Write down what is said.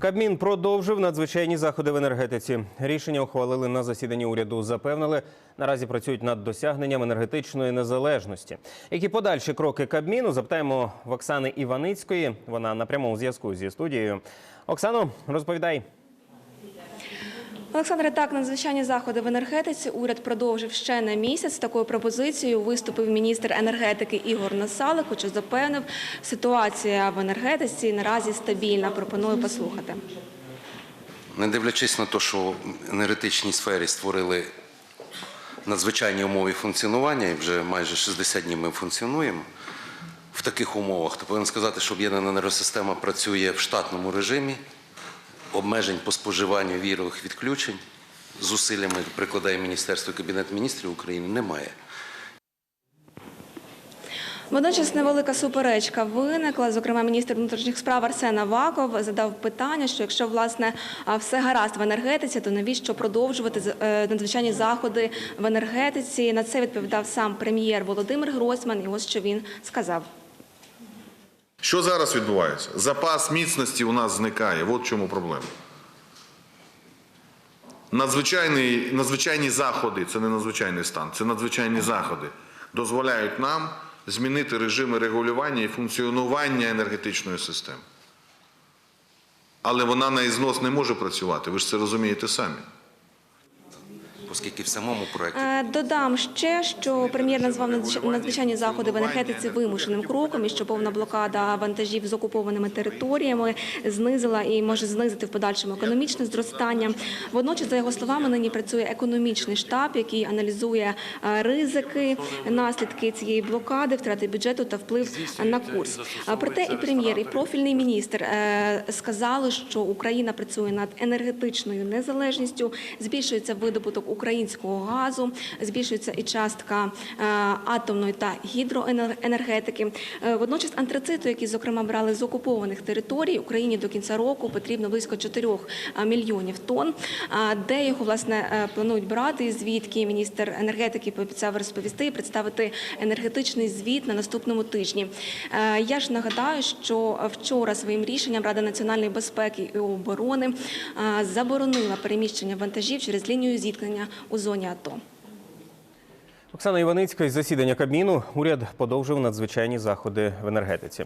Кабмін продовжив надзвичайні заходи в енергетиці. Рішення ухвалили на засіданні уряду. Запевнили, наразі працюють над досягненням енергетичної незалежності. Які подальші кроки Кабміну? Запитаємо в Оксани Іваницької. Вона на прямому зв'язку зі студією. Оксано, розповідай. Олександре, так, надзвичайні заходи в енергетиці уряд продовжив ще на місяць. Такою пропозицією виступив міністр енергетики Ігор Насалик, що запевнив, ситуація в енергетиці наразі стабільна. Пропоную послухати. Не дивлячись на те, що в енергетичній сфері створили надзвичайні умови функціонування, і вже майже 60 днів ми функціонуємо в таких умовах, то повинен сказати, що об'єднана енергосистема працює в штатному режимі, обмежень по споживанню вірових відключень, зусиллями прикладає Міністерство Кабінет міністрів України, немає. Водночас невелика суперечка виникла. Зокрема, міністр внутрішніх справ Арсен Аваков задав питання, що якщо власне все гаразд в енергетиці, то навіщо продовжувати е, надзвичайні заходи в енергетиці? На це відповідав сам прем'єр Володимир Гройсман. І ось що він сказав. Що зараз відбувається? Запас міцності у нас зникає. От в чому проблема. Надзвичайні, надзвичайні заходи, це не надзвичайний стан, це надзвичайні заходи, дозволяють нам змінити режими регулювання і функціонування енергетичної системи. Але вона на ізнос не може працювати, ви ж це розумієте самі. Оскільки в самому проєкті Е, Додам ще, що прем'єр назвав надзвич- надзвичайні заходи в енергетиці вимушеним кроком, і що повна блокада вантажів з окупованими територіями знизила і може знизити в подальшому економічне зростання. Водночас, за його словами, нині працює економічний штаб, який аналізує е, ризики, наслідки цієї блокади, втрати бюджету та вплив на курс. Проте і прем'єр, і профільний міністр е, сказали, що Україна працює над енергетичною незалежністю, збільшується видобуток українського газу, збільшується і частка е, атомної та гідроенергетики. Е, Водночас антрациту, які зокрема брали з окупованих територій, Україні до кінця року потрібно близько 4 мільйонів тонн. Де його власне е, планують брати? Звідки міністр енергетики пообіцяв розповісти і представити енергетичний звіт на наступному тижні. Е, Я ж нагадаю, що вчора своїм рішенням Рада національної безпеки і оборони е, заборонила переміщення вантажів через лінію зіткнення у зоні АТО. Оксана Іваницька із засідання Кабміну. Уряд подовжив надзвичайні заходи в енергетиці.